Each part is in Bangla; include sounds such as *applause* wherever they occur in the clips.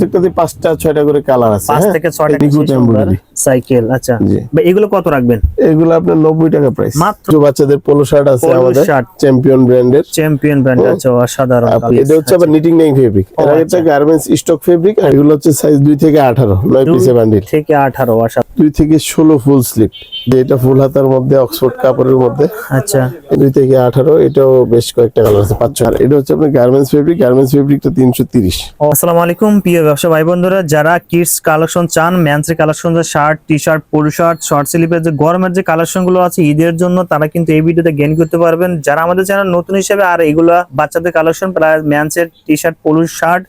প্রত্যেকটাতে পাঁচটা ছয়টা করে কালার আছে পাঁচ হ্যাঁ? থেকে ছয়টা নিখুঁত। সাইকেল আচ্ছা। এগুলো কত রাখবেন? এগুলো আপনার নব্বই টাকা প্রাইস মাত্র? বাচ্চাদের পোলো শার্ট আছে আমাদের চ্যাম্পিয়ন ব্র্যান্ডের চ্যাম্পিয়ন ব্র্যান্ড আছে অসাধারণ এটা হচ্ছে আবার knitting fabric garments stock fabric আর এগুলো হচ্ছে সাইজ দুই থেকে আঠারো নয় দুই পিসে বান্ডিল থেকে আঠারো আসা দুই থেকে ষোলো ফুল স্লিপ যেটা ফুল হাতার মধ্যে অক্সফোর্ড কাপড়ের মধ্যে। আচ্ছা। দুই থেকে আঠারো এটাও বেশ কয়েকটা কালার আছে পাঁচ ছয়। এটা হচ্ছে আপনার গার্মেন্টস ফেব্রিক গার্মেন্টস ফেব্রিকটা তিনশো তিরিশ। ও, আসসালামু আলাইকুম প্রিয় ব্যবসা, ভাই বন্ধুরা, যারা কিডস কালেকশন চান ম্যান্সের কালেকশন যে shirt T shirt polo shirt short স্লিপের যে গরমের যে কালেকশনগুলো আছে ঈদের জন্য, তারা কিন্তু এই ভিডিওতে গেন করতে পারবেন। যারা আমাদের চ্যানেল নতুন হিসেবে, আর এগুলা বাচ্চাদের কালেকশন প্রায় ম্যান্সের টি শার্ট পোলো শার্ট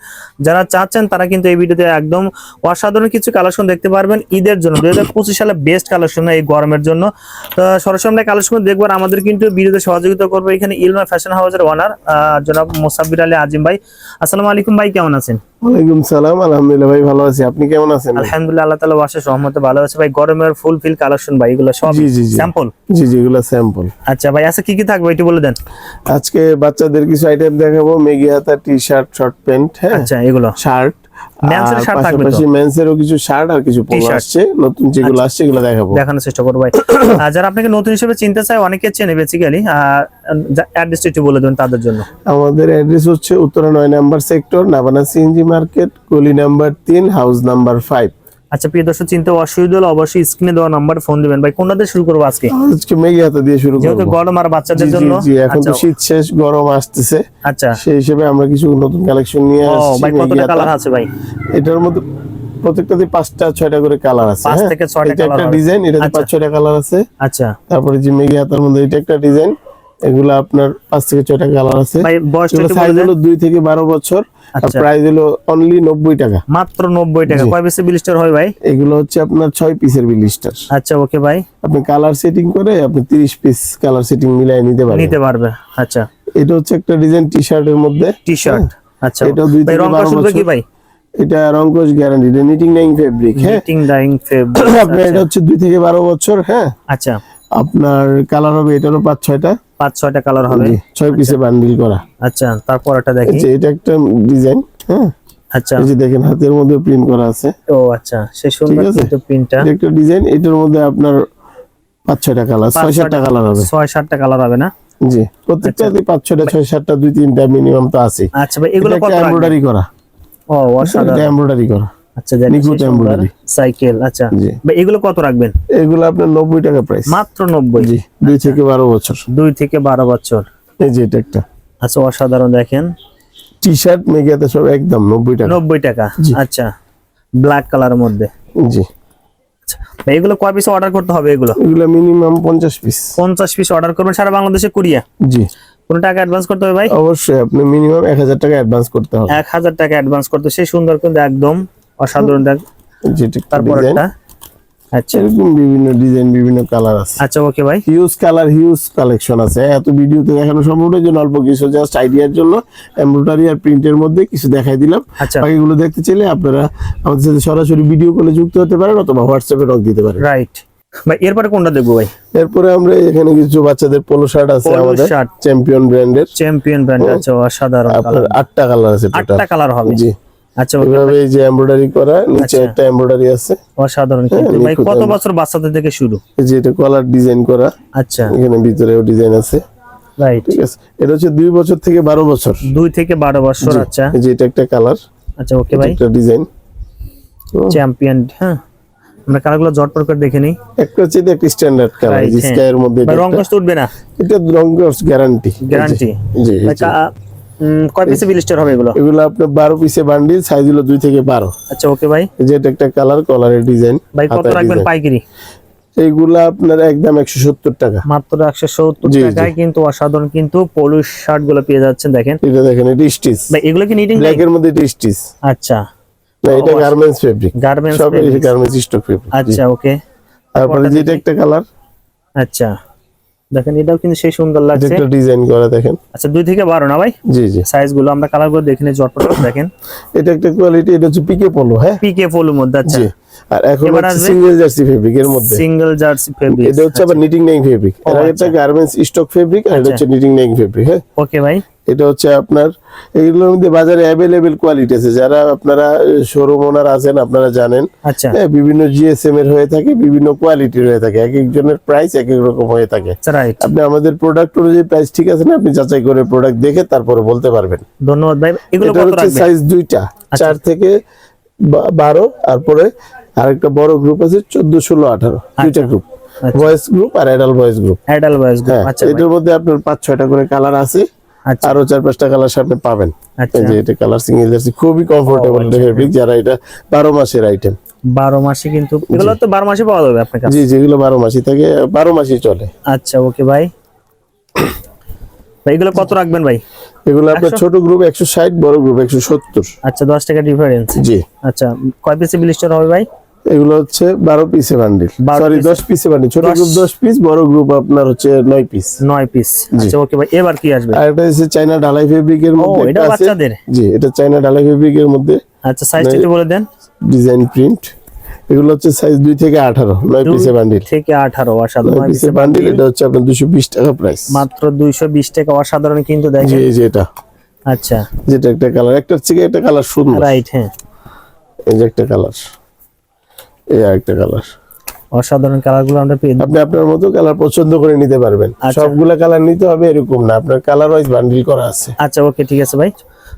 যারা চাচ্ছেন, তারা কিন্তু এই ভিডিওতে একদম অসাধারণ কিছু কালেকশন দেখতে পারবেন ঈদের জন্য। দুই হাজার পঁচিশ সালে বেস্ট কালেকশন এই গরমের জন্য। তো সরাসরি কালেকশন দেখবার আমাদের কিন্তু ভিডিওতে সহযোগিতা করবে এখানে ইলমা ফ্যাশন হাউসের ওনার জনাব মোসাব্বির আলী আজিম ভাই। আসসালামু আলাইকুম ভাই, কেমন আছেন? ওয়ালাইকুম সালাম আলহামদুলিল্লাহ ভাই ভালো আছি। আপনি কেমন আছেন? আলহামদুলিল্লাহ আল্লাহ তাআলা বাসে সহমতে ভালো আছে। ভাই গরমের ফুল ফিল কালেকশন ভাই এগুলো সব জি, জি, জি। স্যাম্পল জি জি এগুলো স্যাম্পল আচ্ছা ভাই আচ্ছা কি কি থাকবে একটু বলে দেন। আজকে বাচ্চাদের কিছু আইটেম দেখাবো। মেগি হাতা টি শার্ট শর্ট প্যান্ট হ্যাঁ? আচ্ছা এগুলো। শার্ট Men's এর থাকবে তো? মেন্সেরও কিছু শার্ট আর কিছু পোলো আসছে। নতুন যেগুলো আসছে এগুলো দেখাবো। দেখানোর চেষ্টা করব ভাই। *coughs* আর যারা আপনাকে নতুন হিসেবে চিনতে চায় অনেকে চেনে বেসিক্যালি অ্যাড্রেসটা একটু বলে দেবেন তাদের জন্য। আমাদের অ্যাড্রেস হচ্ছে উত্তরা নয় number sector Nabana CNG market গলি নাম্বার তিন হাউস নাম্বার ফাইভ আচ্ছা প্রিয় দর্শক চিনতে অসুবিধা হলে অবশ্যই স্ক্রিনে দেওয়া নাম্বার ফোন দিবেন। ভাই কোনটা দিয়ে শুরু করব আজকে? আজকে মেগি হাতা দিয়ে শুরু যেহেতু করব। গরম আর বাচ্চাদের জন্য। এখন তো আচ্ছা শীত শেষ গরম আসতেছে। আচ্ছা। সেই হিসেবে আমরা কিছু নতুন কালেকশন নিয়ে আসছি ভাই কতটা কালার আছে ভাই? এটার মধ্যে প্রত্যেকটাতে পাঁচটা ছয়টা করে কালার আছে পাঁচ হ্যাঁ? থেকে ছয়টা ডিজাইন এটাতে আচ্ছা। পাঁচ ছয়টা কালার আছে। আচ্ছা। তারপরে যে মেগি হাতার মধ্যে এটা একটা ডিজাইন এগুলো আপনার পাঁচ থেকে ছয়টা কালার আছে। সাইজ হলো দুই থেকে বারো বছর আর আচ্ছা। প্রাইস হলো অনলি নব্বই টাকা। মাত্র নব্বই টাকা। কয় পিসের বিলিস্টার হয় ভাই? এগুলো হচ্ছে আপনার ছয় পিসের বিলিস্টার আচ্ছা ওকে ভাই। আপনি কালার সেটিং করে আপনি তিরিশ পিস কালার সেটিং মিলাই নিতে পারবেন। নিতে পারবে। আচ্ছা। এটা হচ্ছে একটা ডিজাইন টি শার্টের মধ্যে। টি শার্ট আচ্ছা। এটাও দুই থেকে বারো শুনবে কি ভাই? এটা রংকশ গ্যারান্টি এটা নিটিং নাইং ফেব্রিক হ্যাঁ। মিটিং ডাইং ফেব আপনার এটা হচ্ছে দুই থেকে বারো বছর হ্যাঁ। আচ্ছা। আপনার কালার হবে এটারও পাঁচ ছয়টা? পাঁচ ছয়টা কালার হবে। ছয় পিসে বান্ডিল করা। আচ্ছা তারপর একটা দেখি এটা একটা ডিজাইন হ্যাঁ? আচ্ছা। এই যে দেখেন হাতের মধ্যে প্রিন্ট করা আছে। ও আচ্ছা সে সুন্দর কিন্তু প্রিন্টটা একটা ডিজাইন এটার মধ্যে আপনার পাঁচ ছয়টা কালার ছয় সাতটা কালার হবে। ছয় সাতটা কালার হবে না? জি প্রত্যেকটাতে পাঁচ ছয়টা ছয় সাতটা দুই তিনটা মিনিমাম তো আছে আচ্ছা ভাই এগুলো কত রাখবেন? এমব্রয়ডারি করা। ও এটা অসাধারণ। এমব্রয়ডারি করা। আচ্ছা নিখুঁত embroidery। সাইকেল আচ্ছা। ভাই এগুলো কত রাখবেন? এগুলো আপনার নব্বই টাকা প্রাইস মাত্র নব্বই? জি দুই থেকে বারো বছর। দুই থেকে বারো বছর। এই যে এটা একটা। আচ্ছা অসাধারণ দেখেন। টি শার্ট মেঘাতে সব একদম নব্বই টাকা। নব্বই টাকা আচ্ছা। ব্ল্যাক কালারের মধ্যে। জি। ভাই এগুলো কয় পিস অর্ডার করতে হবে এগুলো? এগুলো মিনিমাম পঞ্চাশ পিস পঞ্চাশ পিস অর্ডার করবেন সারা বাংলাদেশে কুরিয়া? জি। কোনো টাকা অ্যাডভান্স করতে হবে ভাই? অবশ্যই আপনি মিনিমাম এক হাজার টাকা অ্যাডভান্স করতে হবে। এক হাজার টাকা অ্যাডভান্স করতে সেই সুন্দর কিন্তু একদম অসাধারণ দেখ তারপর একটা আচ্ছা। এরকম বিভিন্ন ডিজাইন বিভিন্ন কালার আছে। আচ্ছা ওকে ভাই হিউজ কালার হিউজ কালেকশন আছে। এত ভিডিওতে দেখানো সম্ভব নয় জন্য অল্প কিছু জাস্ট আইডিয়ার জন্য এমব্রয়ডারি আর প্রিন্টের মধ্যে কিছু দেখাই দিলাম। আচ্ছা। বাকিগুলো দেখতে চাইলে আপনারা আমাদের সাথে সরাসরি ভিডিও কলে যুক্ত হতে পারেন অথবা হোয়াটসঅ্যাপে নক দিতে পারেন। রাইট ভাই এরপরে কোনটা দেখব ভাই? এরপরে আমরা এখানে কিছু বাচ্চাদের পোলো শার্ট আছে আমাদের। চ্যাম্পিয়ন ব্র্যান্ডের চ্যাম্পিয়ন ব্র্যান্ড আছে অসাধারণ আপনার আটটা কালার আছে আটটা কালার হবে। জি। আচ্ছা এভাবে এই যে এমব্রয়ডারি করা নিচে আচ্ছা। একটা এমব্রয়ডারি আছে। অসাধারণ কিন্তু ভাই কত বছর বাচ্চাদের থেকে শুরু? এই যে এটা কলার ডিজাইন করা। আচ্ছা। এখানে ভিতরেও ডিজাইন আছে। রাইট ঠিক আছে। এটা হচ্ছে দুই বছর থেকে বারো বছর। দুই থেকে বারো বছর আচ্ছা। এই যে এটা একটা কালার আচ্ছা ওকে ভাই। একটা ডিজাইন চ্যাম্পিয়ন হ্যাঁ। আমরা কালারগুলো জটপট করে দেখে নিই। একটা হচ্ছে একটা স্ট্যান্ডার্ড কালার হ্যাঁ। স্কাই এর মধ্যে রং কষ্ট উঠবে না। এটা রং গ্যারান্টি গ্যারান্টি জি কয় পিসে বিলিস্টার হবে এগুলো? এগুলো আপনার বারো পিসে বান্ডিল সাইজ হলো থেকে বারো। আচ্ছা ওকে ভাই। এই যে এটা একটা কালার কলারের ডিজাইন ভাই কত রাখবেন পাইকারি? এইগুলা আপনার একদম একশো সত্তর টাকা। মাত্র একশো সত্তর জি, জি। টাকায় কিন্তু অসাধারণ কিন্তু পলিশ শার্টগুলো পেয়ে যাচ্ছেন দেখেন। এটা দেখেন এটা স্টিচ ভাই এগুলো কি নিটিং ব্ল্যাক এর মধ্যে স্টিচ আচ্ছা। না এটা গার্মেন্টস ফেব্রিক গার্মেন্টস সব গার্মেন্টস স্টক ফেব্রিক আচ্ছা ওকে তারপরে যেটা একটা কালার আচ্ছা। দেখেন এটাও কিন্তু সেই সুন্দর লাগছে। একটা ডিজাইন করা দেখেন। আচ্ছা দুই থেকে বারো না ভাই? জি জি। সাইজগুলো আমরা কালারগুলো দেখে নিই জটপট দেখেন। এটা একটা কোয়ালিটি এটা হচ্ছে পিকে পলো হ্যাঁ? পিকে পলো মধ্যে আচ্ছা। আর এখন হচ্ছে সিঙ্গেল জার্সি ফেব্রিক এর মধ্যে। সিঙ্গেল জার্সি ফেব্রিক এটা হচ্ছে আবার নিটিং নাইং ফেব্রিক আগে আচ্ছা। গার্মেন্টস স্টক ফেব্রিক আর এটা হচ্ছে নিটিং নাইং ফেব্রিক হ্যাঁ? ওকে ভাই। এটা হচ্ছে আপনার এগুলোর মধ্যে বাজারে অ্যাভেলেবেল কোয়ালিটি আছে। যারা আপনারা শোরুম ওনার আছেন আপনারা জানেন। আচ্ছা। হ্যাঁ বিভিন্ন জিএসএম এর হয়ে থাকে বিভিন্ন কোয়ালিটির হয়ে থাকে। এক একজনের প্রাইস এক এক রকম হয়ে থাকে। আচ্ছা আপনি আমাদের প্রোডাক্ট অনুযায়ী প্রাইস ঠিক আছে না আপনি যাচাই করে প্রোডাক্ট দেখে তারপরে বলতে পারবেন। ধন্যবাদ ভাই। এগুলো এটা কত হচ্ছে রাখবেন? সাইজ দুইটা আচ্ছা। চার থেকে বারো আরেকটা বড় গ্রুপ আছে চোদ্দ ষোলো আঠারো দুইটা গ্রুপ আচ্ছা। ভয়েস গ্রুপ আর অ্যাডাল্ট ভয়েস গ্রুপ অ্যাডাল বয়স হ্যাঁ আচ্ছা এটার মধ্যে আপনার পাঁচ ছয়টা করে কালার আছে। আচ্ছা। আরও চার পাঁচটা কালার সামনে পাবেন। আচ্ছা। যে এটা কালার সিঙ্গেল জার্সি খুবই কমফোর্টেবল আচ্ছা, ফেব্রিক যারা এটা বারো মাসের আইটেম বারো মাসে কিন্তু এগুলো তো বারো মাসে পাওয়া যাবে আপনার কাছে? জি যেগুলো বারো মাসই থাকে বারো মাসই চলে। আচ্ছা ওকে ভাই। ভাই এগুলো কত রাখবেন ভাই? এগুলো আপনার ছোট গ্রুপ একশো ষাট বড় গ্রুপ একশো সত্তর। আচ্ছা দশ টাকা ডিফারেন্স জি। আচ্ছা কয় পিসে ব্লিস্টার হবে ভাই? এগুলো হচ্ছে বারো পিসে বান্ডিল 12 সরি দশ পিসে বান্ডিল ছোট গ্রুপ দশ পিস বড় গ্রুপ আপনার হচ্ছে নয় পিস নয় পিস আচ্ছা ওকে ভাই এবার কি আসবে? আর এটা হচ্ছে চাইনা ঢালাই ফেব্রিকের মধ্যে এটা বাচ্চাদের? জি এটা চাইনা ঢালাই ফেব্রিকের মধ্যে। আচ্ছা সাইজটা একটু বলে দেন। ডিজাইন প্রিন্ট এগুলো হচ্ছে সাইজ দুই থেকে আঠারো নয় দুই পিসে বান্ডিল থেকে আঠারো অসাধারণ। নয় নয় পিসে বান্ডিল এটা হচ্ছে আপনার দুশো বিশ টাকা প্রাইস মাত্র দুইশো বিশ টাকা অসাধারণ কিন্তু জি দেখেন। এই যে এটা। আচ্ছা। যেটা একটা কালার একটার থেকে একটা কালার সুন্দর। রাইট হ্যাঁ। এই যে একটা কালার এই আরেকটা কালার অসাধারণ কালারগুলো আমরা পেয়ে আপনি আপনার মতো কালার পছন্দ করে নিতে পারবেন। আচ্ছা। সবগুলা কালার নিতে হবে এরকম না। আপনার কালার ওয়াইজ বান্ডিল করা আছে। আচ্ছা ওকে ঠিক আছে ভাই।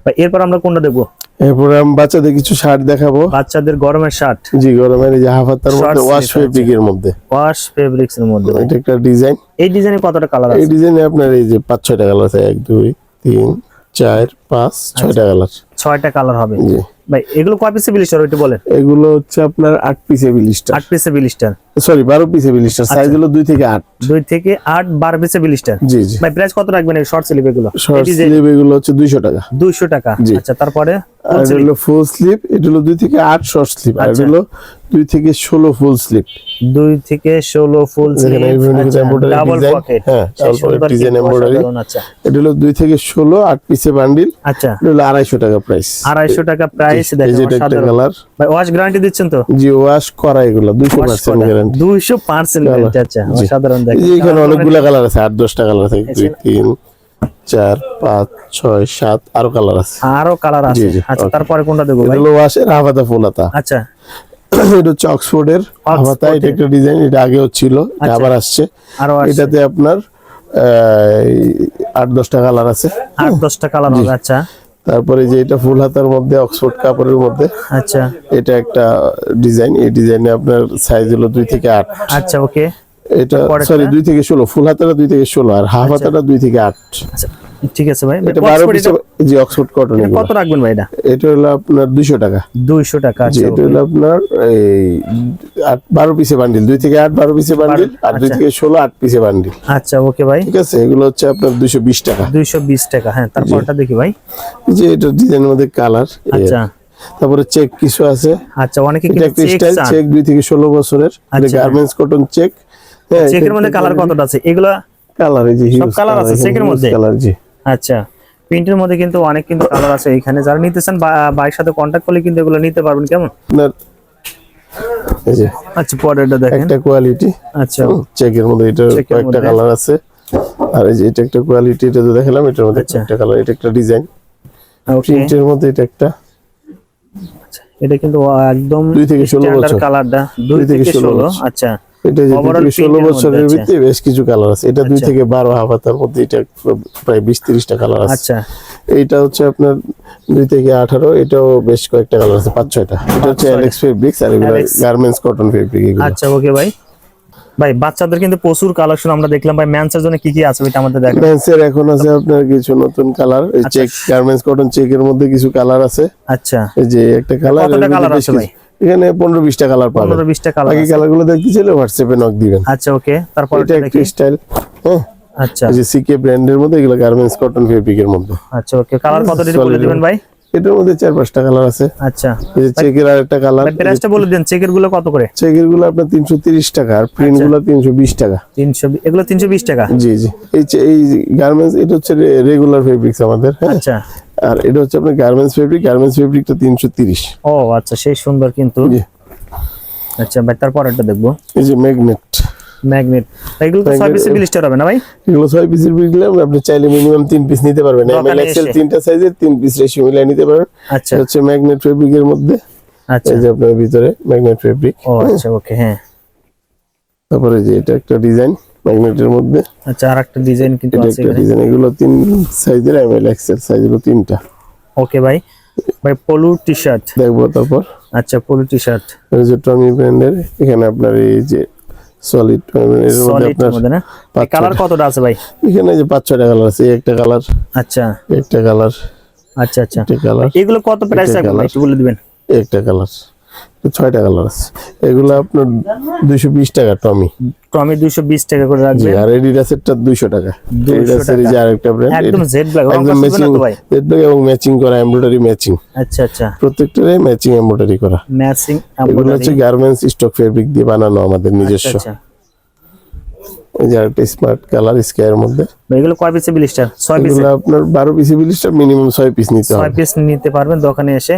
ভাই এরপর আমরা কোনটা দেখব? এরপরে আমি বাচ্চাদের কিছু শার্ট দেখাবো। বাচ্চাদের গরমের শার্ট জি গরমের এই যে মধ্যে ওয়াশ আছে। ফেব্রিকের মধ্যে। ওয়াশ ফেব্রিক্স এর মধ্যে এটা একটা ডিজাইন এই ডিজাইনে কতটা কালার এই আছে? ডিজাইনে আপনার এই যে পাঁচ ছয়টা কালার আছে। এক দুই তিন চার পাঁচ ছয়টা কালার ছয়টা কালার হবে। জি। ভাই এগুলো কয় পিসে বিলিস্টার ওইটা বলেন? এগুলো হচ্ছে আপনার আট পিসে বিলিস্টার। আট পিসে বিলিস্টার। সরি বারো পিসে বিলিস্টার। সাইজ হলো দুই থেকে আট। দুই থেকে আট বারো পিসে বিলিস্টার। জি জি। ভাই প্রাইস কত রাখবেন এই শর্ট স্লিপ এগুলো? শর্ট স্লিভ এগুলো হচ্ছে দুইশো টাকা। দুইশো টাকা। আচ্ছা তারপরে আর এটা হলো ফুল স্লিভ এটা হলো দুই থেকে আট শর্ট স্লিভ আর এটা আচ্ছা। হলো দুই থেকে ষোলো ফুল স্লিভ দুই থেকে ষোলো ফুল যেখানে বিভিন্ন ডাবল পকেট হ্যাঁ, design embroidery। আচ্ছা। এটা হলো দুই থেকে ষোলো আট পিসে বান্ডিল আচ্ছা। এটা হলো আড়াইশো টাকা প্রাইস আড়াইশো টাকা প্রাইস দেখেন কালার ভাই ওয়াশ গ্যারান্টি দিচ্ছেন তো? জি ওয়াশ করা এগুলো গ্যারান্টি গ্যারান্টি আচ্ছা জি। দেখেন। এখানে অনেকগুলা কালার আছে আট দশটা কালার আছে। চার পাঁচ ছয় সাত আরও কালার আছে। আরও কালার আছে। আচ্ছা তারপরে কোনটা দেবো ভাই? ফুলাতা। আচ্ছা। *coughs* এটা হচ্ছে অক্সফোর্ডের হাফাতা এটা একটা ডিজাইন এটা আগেও ছিল এটা আচ্ছা। আবার আসছে। আরও এটাতে আপনার আট দশটা কালার আছে। আট দশটা কালার আচ্ছা। তারপরে যে এটা ফুল হাতার মধ্যে অক্সফোর্ড কাপড়ের মধ্যে। আচ্ছা। এটা একটা ডিজাইন। এই ডিজাইনে আপনার সাইজ হলো দুই থেকে আট। আচ্ছা ওকে এটা সরি দুই থেকে ষোলো ফুল হাতাটা দুই থেকে ষোলো আর হাফ হাতাটা দুই থেকে আট। আচ্ছা ঠিক আছে ভাই। এটা বারো জি অক্সফোর্ড কটন কত রাখবেন ভাই এটা? এটা হলো আপনার দুইশো টাকা। দুইশো টাকা জি আচ্ছা এটা হলো আপনার এই বারো পিসে বান্ডিল দুই থেকে আট বারো পিসে বান্ডিল আর দুই আচ্ছা। থেকে ষোলো আট পিসে বান্ডিল আচ্ছা ওকে ভাই। ঠিক আছে এগুলো হচ্ছে আপনার দুইশো বিশ টাকা। দুইশো বিশ টাকা হ্যাঁ তারপরটা দেখি ভাই। যে এটা ডিজাইনের মধ্যে কালার আচ্ছা। তারপরে চেক কিছু আছে। আচ্ছা অনেকে কিন্তু চেক চেক দুই থেকে ষোলো বছরের। আচ্ছা। গার্মেন্টস কটন চেক চেকের মধ্যে কালার কতটা আছে? এগুলা কালার এই যে সব colour আছে চেকের মধ্যে? কালার জি। আচ্ছা প্রিন্টের মধ্যে কিন্তু অনেক কিন্তু কালার আছে এখানে। যারা নিতেছেন বা- ভাইয়ের সাথে কন্ট্যাক্ট করলে কিন্তু এগুলো নিতে পারবেন কেমন? এই যে আচ্ছা পরেরটা দেখেন। একটা কোয়ালিটি আচ্ছা। চেকের মধ্যে এটা কয়েকটা কালার আছে। আর এই যে এটা একটা কোয়ালিটি এটা তো দেখালাম এটার মধ্যে আচ্ছা। একটা কালার এটা একটা ডিজাইন প্রিন্টের মধ্যে এটা একটা। আচ্ছা এটা কিন্তু একদম দুই থেকে ষোলো বছর। কালারটা দুই থেকে ষোলো। বছর। আচ্ছা। এটা যে ষোলো বছরের ভিতরে বেশ কিছু কালার আছে। এটা দুই আচ্ছা। থেকে বারো হাফাতার মধ্যে এটা প্রায় বিশ তিরিশটা কালার আছে। আচ্ছা। এইটা হচ্ছে আপনার দুই থেকে আঠারো এটাও বেশ কয়েকটা কালার আছে পাঁচ ছয়টা। এটা হচ্ছে অ্যালেক্স ফেব্রিক্স আর এগুলো গার্মেন্টস কটন ফেব্রিক আচ্ছা ওকে ভাই। ভাই বাচ্চাদের কিন্তু প্রচুর কালেকশন আমরা দেখলাম। ভাই ম্যানসের জন্য কি কি আছে ওইটা আমাদের দেখেন। মেন্সের এখন আছে আপনার কিছু নতুন কালার এই। চেক গার্মেন্টস কটন চেকের মধ্যে কিছু কালার আছে। আচ্ছা। এই যে একটা কালার কতটা colour আছে ভাই? এখানে পনেরো বিশটা কালার পাবেন। পনেরো বিশটা কালার বাকি কালারগুলো দেখতে চাইলে হোয়াটসঅ্যাপে নক দিবেন। আচ্ছা ওকে তারপর এটা একটা দেখি স্টাইল হ্যাঁ? আচ্ছা। এই যে সিকে ব্র্যান্ডের মধ্যে এগুলো গার্মেন্টস কটন ফেব্রিকের মধ্যে। আচ্ছা ওকে কালার কত দিতে বলে দিবেন ভাই? এটার মধ্যে চার পাঁচটা কালার আছে। আচ্ছা। এই যে চেকের আর একটা কালার প্রাইসটা বলে দেন চেকেরগুলো কত করে? চেকেরগুলো আপনার তিনশো তিরিশ টাকা আর প্রিন্ট আচ্ছা। গুলো তিনশো বিশ টাকা। তিনশো এগুলো তিনশো বিশ টাকা? জি জি। এই এই গার্মেন্টস এটা হচ্ছে রেগুলার ফেব্রিক্স আমাদের হ্যাঁ? আচ্ছা। আর এটা হচ্ছে আপনার গার্মেন্টস ফেব্রিক গার্মেন্টস ফেব্রিকটা তিনশো তিরিশ। ও আচ্ছা সেই সুন্দর কিন্তু। আচ্ছা ভাই তারপর একটা দেখব। এই যে ম্যাগনেট ম্যাগনেট এগুলো তো ছয় Magnet- পিসের ব্লিস্টার হবে না ভাই? এগুলো ছয় পিসের বিকলে আপনি চাইলে মিনিমাম তিন পিস নিতে পারবেন। এম দোকানে এক্সেল তিনটা সাইজের তিন পিস রেশিও মিলিয়ে নিতে পারবেন। আচ্ছা। এটা হচ্ছে ম্যাগনেট ফেব্রিকের মধ্যে। আচ্ছা। এই যে আপনার ভিতরে ম্যাগনেট ফেব্রিক ও আচ্ছা ওকে হ্যাঁ। তারপরে যে এটা একটা ডিজাইন ম্যাগনেটের মধ্যে। আচ্ছা আর একটা ডিজাইন কিন্তু আছে একটা ডিজাইন এগুলো তিন সাইজের এম এল এক্সেল সাইজগুলো তিনটা। ওকে ভাই। ভাই পলু টি শার্ট দেখব তারপর। আচ্ছা পলু টি শার্ট এই যে টমি ব্র্যান্ডের এখানে আপনার এই যে সলিড এর মধ্যে আপনার না? কালার কতটা আছে ভাই? এখানে যে পাঁচ ছয়টা কালার আছে একটা কালার আচ্ছা। একটা কালার আচ্ছা আচ্ছা। একটা কালার এগুলো কত প্রাইস এটা ভাই একটু বলে দিবেন। একটা কালার ছয়টা কালার আছে এগুলো আপনার দুইশো বিশ টাকা টমি। টমি দুইশো বিশ টাকা করে রাখবে। আর এডিডাসেরটা দুইশো টাকা। এডিডাসের যে আরেকটা ব্র্যান্ড একদম জেড ব্ল্যাক একদম ম্যাচিং তো ভাই? এবং ম্যাচিং করা এমব্রয়ডারি ম্যাচিং আচ্ছা আচ্ছা। প্রত্যেকটারে ম্যাচিং এমব্রয়ডারি করা। ম্যাচিং এগুলো হচ্ছে গার্মেন্টস স্টক ফেব্রিক দিয়ে বানানো আমাদের নিজস্ব। আচ্ছা। এই যে একটা স্মার্ট কালার স্কাইয়ের মধ্যে। এগুলো কয় পিসে ব্লিস্টার ছয় পিসে এগুলো আপনার বারো পিসি বিলিশটা মিনিমাম ছয় পিস নিতে হবে। পিস নিতে পারবেন দোকানে এসে।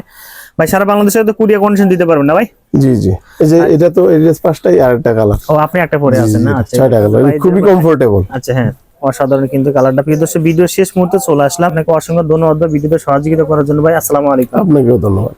ভাই সারা বাংলাদেশে তো কুরিয়ার কন্ডিশন দিতে পারবেন না ভাই? জি জি। এই যে এটা তো এড্রেস পাঁচটাই আর একটা কালার ও আপনি একটা পরে আছেন না? আচ্ছা ছয়টা কালার খুবই কমফোর্টেবল আচ্ছা হ্যাঁ অসাধারণ কিন্তু কালারটা প্রিয় দর্শক ভিডিও শেষ মুহূর্তে চলে আসলাম। আপনাকে অসংখ্য ধন্যবাদ ভিডিওতে সহযোগিতা করার জন্য। ভাই আসসালামু আলাইকুম। আপনাকেও ধন্যবাদ।